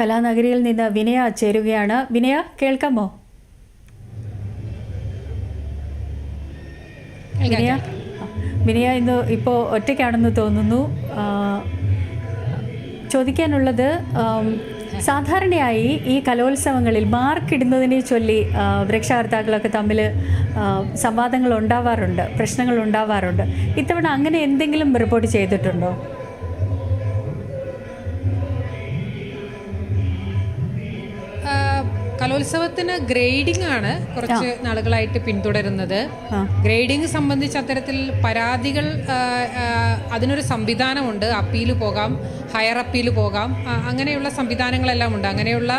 കലാനഗരിയിൽ നിന്ന് വിനയ ചേരുകയാണ്. വിനയ കേൾക്കാമോ? വിനയ? വിനയ ഇന്ന് ഇപ്പോൾ ഒറ്റയ്ക്കാണെന്ന് തോന്നുന്നു. ചോദിക്കാനുള്ളത് സാധാരണയായി ഈ കലോത്സവങ്ങളിൽ മാർക്കിടുന്നതിനെ ചൊല്ലി രക്ഷകർത്താക്കളൊക്കെ തമ്മിൽ സംവാദങ്ങൾ ഉണ്ടാവാറുണ്ട് പ്രശ്നങ്ങൾ ഉണ്ടാവാറുണ്ട്. ഇത്തവണ അങ്ങനെ എന്തെങ്കിലും റിപ്പോർട്ട് ചെയ്തിട്ടുണ്ടോ? കലോത്സവത്തിന് ഗ്രേഡിംഗ് ആണ് കുറച്ച് നാളുകളായിട്ട് പിന്തുടരുന്നത്. ഗ്രേഡിംഗ് സംബന്ധിച്ച് അത്തരത്തിൽ പരാതികൾ അതിനൊരു സംവിധാനമുണ്ട്. അപ്പീൽ പോകാം ഹയർ അപ്പീൽ പോകാം. അങ്ങനെയുള്ള സംവിധാനങ്ങളെല്ലാം ഉണ്ട്. അങ്ങനെയുള്ള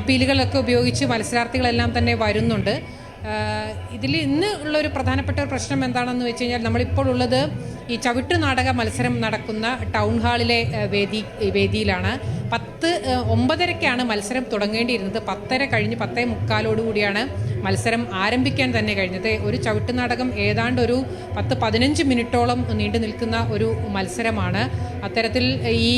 അപ്പീലുകളൊക്കെ ഉപയോഗിച്ച് മത്സരാർത്ഥികളെല്ലാം തന്നെ വരുന്നുണ്ട്. ഇതിൽ ഇന്ന് ഉള്ള ഒരു പ്രധാനപ്പെട്ട ഒരു പ്രശ്നം എന്താണെന്ന് വെച്ച് കഴിഞ്ഞാൽ നമ്മളിപ്പോൾ ഉള്ളത് ഈ ചവിട്ടു നാടക മത്സരം നടക്കുന്ന ടൗൺ ഹാളിലെ വേദി വേദിയിലാണ്. പത്ത് ഒമ്പതരയ്ക്കാണ് മത്സരം തുടങ്ങേണ്ടിയിരുന്നത്. പത്തര കഴിഞ്ഞ് പത്തേ മുക്കാലോടുകൂടിയാണ് മത്സരം ആരംഭിക്കാൻ തന്നെ കഴിഞ്ഞത്. ഒരു ചവിട്ട് നാടകം ഏതാണ്ട് ഒരു പത്ത് പതിനഞ്ച് മിനിറ്റോളം നീണ്ടു നിൽക്കുന്ന ഒരു മത്സരമാണ്. അത്തരത്തിൽ ഈ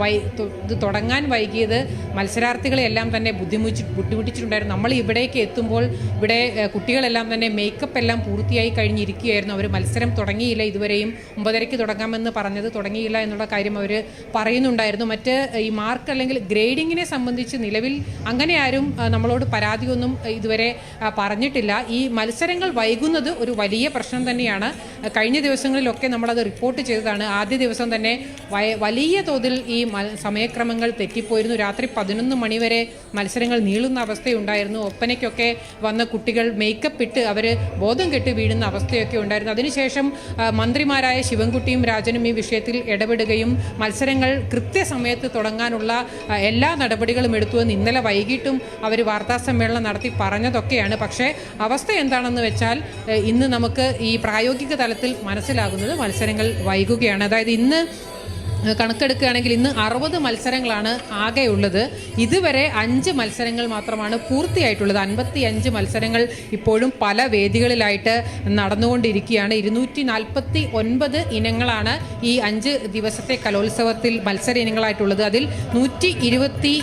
വൈ ഇത് തുടങ്ങാൻ വൈകിയത് മത്സരാർത്ഥികളെ എല്ലാം തന്നെ ബുദ്ധിമുട്ടി ബുദ്ധിമുട്ടിച്ചിട്ടുണ്ടായിരുന്നു. നമ്മൾ ഇവിടേക്ക് എത്തുമ്പോൾ ഇവിടെ കുട്ടികളെല്ലാം തന്നെ മേക്കപ്പ് എല്ലാം പൂർത്തിയായി കഴിഞ്ഞിരിക്കുകയായിരുന്നു. അവർ മത്സരം തുടങ്ങിയില്ല. ഇതുവരെയും ഒമ്പതരയ്ക്ക് തുടങ്ങാമെന്ന് പറഞ്ഞത് തുടങ്ങിയില്ല എന്നുള്ള കാര്യം അവർ പറയുന്നുണ്ടായിരുന്നു. മറ്റ് ഈ മാർക്ക് അല്ലെങ്കിൽ ഗ്രേഡിങ്ങിനെ സംബന്ധിച്ച് നിലവിൽ അങ്ങനെ ആരും നമ്മളോട് പരാതിയൊന്നും ഇതുവരെ പറഞ്ഞിട്ടില്ല. ഈ മത്സരങ്ങൾ വൈകുന്നത് ഒരു വലിയ പ്രശ്നം തന്നെയാണ്. കഴിഞ്ഞ ദിവസങ്ങളിലൊക്കെ നമ്മളത് റിപ്പോർട്ട് ചെയ്തതാണ്. ആദ്യ ദിവസം തന്നെ വലിയ തോതിൽ ഈ സമയക്രമങ്ങൾ തെറ്റിപ്പോയിരുന്നു. രാത്രി പതിനൊന്ന് മണിവരെ മത്സരങ്ങൾ നീളുന്ന അവസ്ഥയുണ്ടായിരുന്നു. ഒപ്പനയ്ക്കൊക്കെ വന്ന കുട്ടികൾ മേക്കപ്പ് ഇട്ട് അവർ ബോധം കെട്ട് വീഴുന്ന അവസ്ഥയൊക്കെ ഉണ്ടായിരുന്നു. അതിനുശേഷം മന്ത്രിമാരായ ശിവൻകുട്ടിയും രാജനും ഈ വിഷയത്തിൽ ഇടപെടുകയും മത്സരങ്ങൾ കൃത്യസമയത്ത് തുടങ്ങാനുള്ള എല്ലാ നടപടികളും എടുത്തുവെന്ന് ഇന്നലെ വൈകിട്ടും അവർ വാർത്താ സമ്മേളനം നടത്തി പറഞ്ഞതൊക്കെയാണ്. പക്ഷേ അവസ്ഥ എന്താണെന്ന് വെച്ചാൽ ഇന്ന് നമുക്ക് ഈ പ്രായോഗിക തലത്തിൽ മനസ്സിലാകുന്നത് മത്സരങ്ങൾ വൈകുകയാണ്. അതായത് ഇന്ന് കണക്കെടുക്കുകയാണെങ്കിൽ ഇന്ന് അറുപത് മത്സരങ്ങളാണ് ആകെയുള്ളത് ഇതുവരെ അഞ്ച് മത്സരങ്ങൾ മാത്രമാണ് പൂർത്തിയായിട്ടുള്ളത്. അൻപത്തി അഞ്ച് മത്സരങ്ങൾ ഇപ്പോഴും പല വേദികളിലായിട്ട് നടന്നുകൊണ്ടിരിക്കുകയാണ്. ഇരുന്നൂറ്റി നാൽപ്പത്തി ഒൻപത് ഇനങ്ങളാണ് ഈ അഞ്ച് ദിവസത്തെ കലോത്സവത്തിൽ മത്സര ഇനങ്ങളായിട്ടുള്ളത്. അതിൽ നൂറ്റി ഇരുപത്തി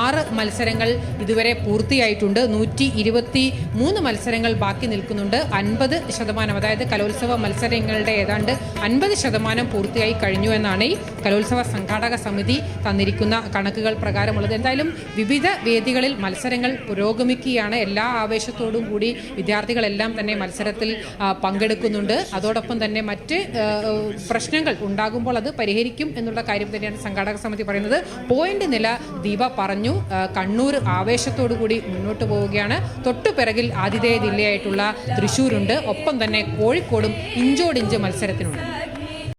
ആറ് മത്സരങ്ങൾ ഇതുവരെ പൂർത്തിയായിട്ടുണ്ട്. നൂറ്റി ഇരുപത്തി മൂന്ന് മത്സരങ്ങൾ ബാക്കി നിൽക്കുന്നുണ്ട്. അൻപത് ശതമാനം അതായത് കലോത്സവ മത്സരങ്ങളുടെ ഏതാണ്ട് അൻപത് ശതമാനം പൂർത്തിയായി കഴിഞ്ഞു എന്നാണ് ഈ കലോത്സവ സംഘാടക സമിതി തന്നിരിക്കുന്ന കണക്കുകൾ പ്രകാരമുള്ളത്. എന്തായാലും വിവിധ വേദികളിൽ മത്സരങ്ങൾ പുരോഗമിക്കുകയാണ്. എല്ലാ ആവേശത്തോടും കൂടി വിദ്യാർത്ഥികളെല്ലാം തന്നെ മത്സരത്തിൽ പങ്കെടുക്കുന്നുണ്ട്. അതോടൊപ്പം തന്നെ മറ്റ് പ്രശ്നങ്ങൾ ഉണ്ടാകുമ്പോൾ അത് പരിഹരിക്കും എന്നുള്ള കാര്യം തന്നെയാണ് സംഘാടക സമിതി പറയുന്നത്. പോയിന്റ് നില ദീപ പറഞ്ഞു. കണ്ണൂർ ആവേശത്തോടു കൂടി മുന്നോട്ട് പോവുകയാണ്. തൊട്ടു പിറകിൽ ആതിഥേയ ജില്ലയായിട്ടുള്ള തൃശ്ശൂരുണ്ട് ഒപ്പം തന്നെ കോഴിക്കോടും ഇഞ്ചോടിഞ്ച് മത്സരത്തിനുണ്ട്.